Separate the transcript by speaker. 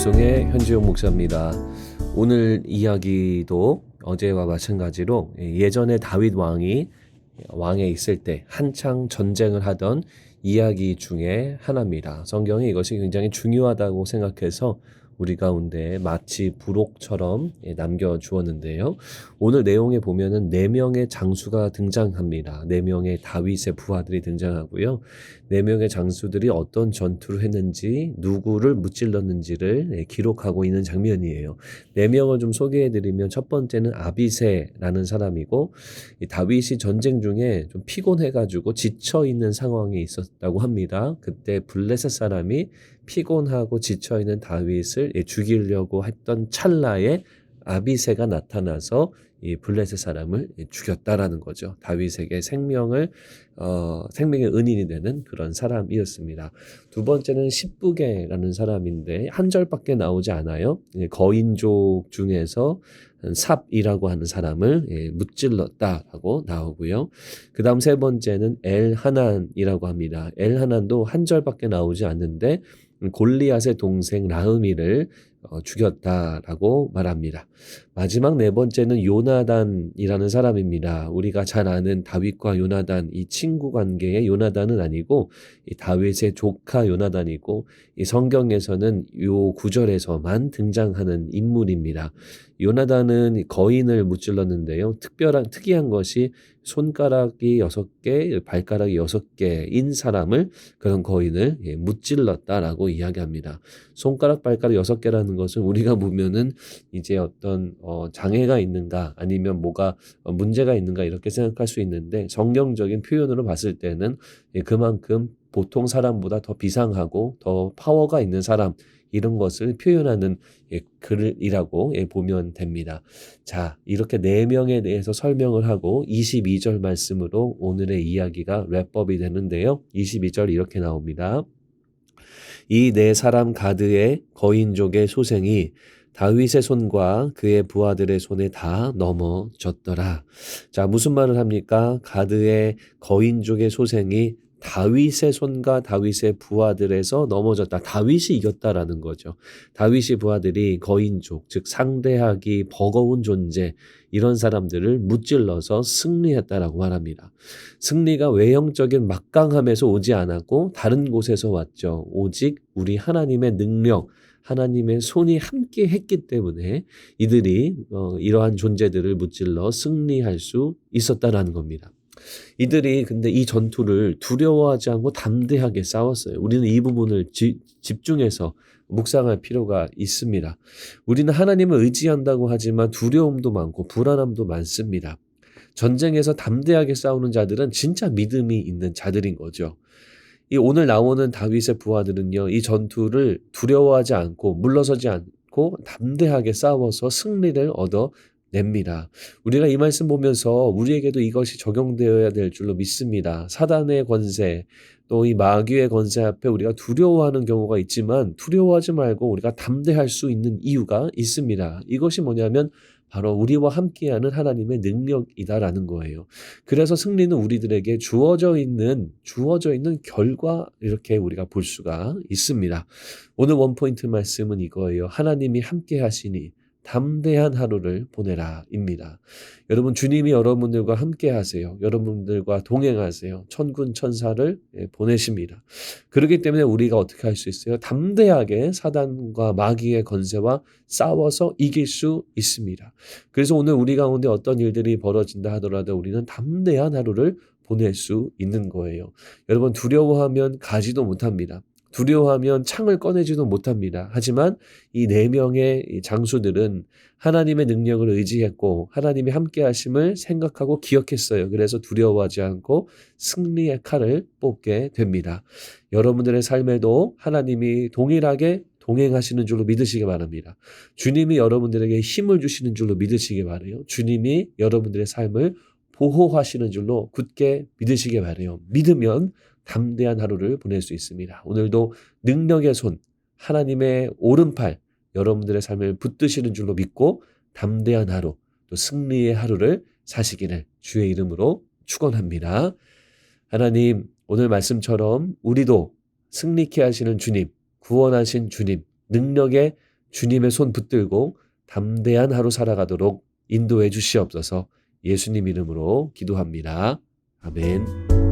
Speaker 1: 북송의 현지용 목사입니다. 오늘 이야기도 어제와 마찬가지로 예전에 다윗 왕이 왕에 있을 때 한창 전쟁을 하던 이야기 중에 하나입니다. 성경이 이것이 굉장히 중요하다고 생각해서 우리 가운데 마치 부록처럼 예, 남겨 주었는데요. 오늘 내용에 보면은 네 명의 장수가 등장합니다. 네 명의 다윗의 부하들이 등장하고요. 네 명의 장수들이 어떤 전투를 했는지 누구를 무찔렀는지를 예, 기록하고 있는 장면이에요. 네 명을 좀 소개해 드리면 첫 번째는 아비세라는 사람이고 다윗이 전쟁 중에 좀 피곤해 가지고 지쳐 있는 상황이 있었다고 합니다. 그때 블레셋 사람이 피곤하고 지쳐 있는 다윗을 예, 죽이려고 했던 찰나에 아비세가 나타나서 이 블레셋 사람을 예, 죽였다라는 거죠. 다윗에게 생명을 어, 생명의 은인이 되는 그런 사람이었습니다. 두 번째는 십부게라는 사람인데 한 절밖에 나오지 않아요. 예, 거인족 중에서 삽이라고 하는 사람을 예, 무찔렀다라고 나오고요. 그 다음 세 번째는 엘하난이라고 합니다. 엘하난도 한 절밖에 나오지 않는데 골리앗의 동생 라흐미를 어, 죽였다라고 말합니다. 마지막 네 번째는 요나단이라는 사람입니다. 우리가 잘 아는 다윗과 요나단 이 친구 관계의 요나단은 아니고 이 다윗의 조카 요나단이고 이 성경에서는 요 구절에서만 등장하는 인물입니다. 요나단은 거인을 무찔렀는데요. 특별한 특이한 것이 손가락이 여섯 개, 발가락이 여섯 개인 사람을 그런 거인을 예, 무찔렀다라고 이야기합니다. 손가락, 발가락 여섯 개라는 것은 우리가 보면은 이제 어떤 어, 장애가 있는가 아니면 뭐가 어, 문제가 있는가 이렇게 생각할 수 있는데 성경적인 표현으로 봤을 때는 예, 그만큼 보통 사람보다 더 비상하고 더 파워가 있는 사람 이런 것을 표현하는 예, 글이라고 예, 보면 됩니다. 자, 이렇게 네 명에 대해서 설명을 하고 22절 말씀으로 오늘의 이야기가 랩법이 되는데요. 22절 이렇게 나옵니다. 이 네 사람 가드의 거인족의 소생이 다윗의 손과 그의 부하들의 손에 다 넘어졌더라. 자, 무슨 말을 합니까? 가드의 거인족의 소생이 다윗의 손과 다윗의 부하들에서 넘어졌다. 다윗이 이겼다라는 거죠. 다윗이 부하들이 거인족, 즉 상대하기 버거운 존재 이런 사람들을 무찔러서 승리했다라고 말합니다. 승리가 외형적인 막강함에서 오지 않았고 다른 곳에서 왔죠. 오직 우리 하나님의 능력, 하나님의 손이 함께 했기 때문에 이들이 어, 이러한 존재들을 무찔러 승리할 수 있었다라는 겁니다. 이들이 근데 이 전투를 두려워하지 않고 담대하게 싸웠어요. 우리는 이 부분을 지, 집중해서 묵상할 필요가 있습니다. 우리는 하나님을 의지한다고 하지만 두려움도 많고 불안함도 많습니다. 전쟁에서 담대하게 싸우는 자들은 진짜 믿음이 있는 자들인 거죠. 이 오늘 나오는 다윗의 부하들은요, 이 전투를 두려워하지 않고 물러서지 않고 담대하게 싸워서 승리를 얻어 냅니다. 우리가 이 말씀 보면서 우리에게도 이것이 적용되어야 될 줄로 믿습니다. 사단의 권세, 또 이 마귀의 권세 앞에 우리가 두려워하는 경우가 있지만 두려워하지 말고 우리가 담대할 수 있는 이유가 있습니다. 이것이 뭐냐면 바로 우리와 함께하는 하나님의 능력이다라는 거예요. 그래서 승리는 우리들에게 주어져 있는 주어져 있는 결과 이렇게 우리가 볼 수가 있습니다. 오늘 원 포인트 말씀은 이거예요. 하나님이 함께 하시니 담대한 하루를 보내라입니다. 여러분 주님이 여러분들과 함께 하세요. 여러분들과 동행하세요. 천군 천사를 예, 보내십니다. 그렇기 때문에 우리가 어떻게 할 수 있어요? 담대하게 사단과 마귀의 건세와 싸워서 이길 수 있습니다. 그래서 오늘 우리 가운데 어떤 일들이 벌어진다 하더라도 우리는 담대한 하루를 보낼 수 있는 거예요. 여러분 두려워하면 가지도 못합니다. 두려워하면 창을 꺼내지도 못합니다. 하지만 이 네 명의 장수들은 하나님의 능력을 의지했고 하나님이 함께 하심을 생각하고 기억했어요. 그래서 두려워하지 않고 승리의 칼을 뽑게 됩니다. 여러분들의 삶에도 하나님이 동일하게 동행하시는 줄로 믿으시기 바랍니다. 주님이 여러분들에게 힘을 주시는 줄로 믿으시기 바래요. 주님이 여러분들의 삶을 보호하시는 줄로 굳게 믿으시기 바래요. 믿으면 담대한 하루를 보낼 수 있습니다. 오늘도 능력의 손, 하나님의 오른팔, 여러분들의 삶을 붙드시는 줄로 믿고 담대한 하루, 또 승리의 하루를 사시기를 주의 이름으로 축원합니다. 하나님, 오늘 말씀처럼 우리도 승리케 하시는 주님, 구원하신 주님, 능력의 주님의 손 붙들고 담대한 하루 살아가도록 인도해 주시옵소서 예수님 이름으로 기도합니다. 아멘.